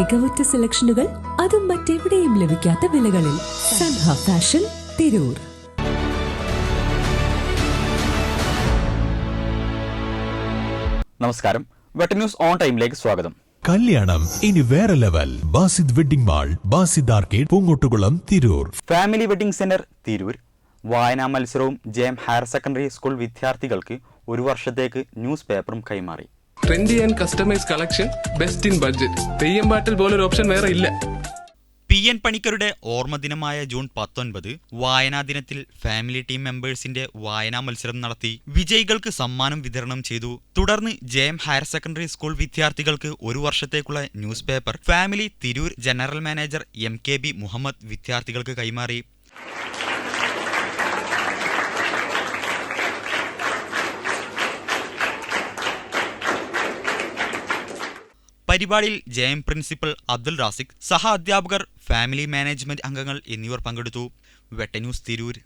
മികവുറ്റ സെലക്ഷനുകൾ അതും മറ്റെവിടെയും ലഭിക്കാത്ത വിലകളിൽ സൻഹ ഫാഷൻ തിരൂർ. നമസ്കാരം. വെട്ട ന്യൂസ് ഓൺ ടൈമിലേക്ക് സ്വാഗതം. കല്യാണം ഇനി വേറെ level. Basid wedding mall Basid arcade Poongottukulam Tirur. Family wedding centre Tirur. വായനാ മത്സരവും J M higher secondary school വിദ്യാർത്ഥികൾക്ക് ഒരു വർഷത്തേക്ക് ന്യൂസ് പേപ്പറും കൈമാറി. Trendy and customise collection best in budget Theyyam പാട്ടിൽ പോലൊരു ഓപ്ഷൻ വേറെ ഇല്ല. പി എൻ പണിക്കരുടെ ഓർമ്മദിനമായ ജൂൺ പത്തൊൻപത് വായനാ ദിനത്തിൽ ഫാമിലി ടീം മെമ്പേഴ്സിന്റെ വായനാ മത്സരം നടത്തി വിജയികൾക്ക് സമ്മാനം വിതരണം ചെയ്തു. തുടർന്ന് J M higher secondary school വിദ്യാർത്ഥികൾക്ക് ഒരു വർഷത്തേക്കുള്ള newspaper family Tirur general manager M K B Muhammad വിദ്യാർത്ഥികൾക്ക് കൈമാറി. പരിപാടിയിൽ J M principal Abdul Raziq സഹ അധ്യാപകർ ഫാമിലി മാനേജ്മെന്റ് അംഗങ്ങൾ എന്നിവർ പങ്കെടുത്തു. വെട്ടന്യൂസ് തിരൂർ.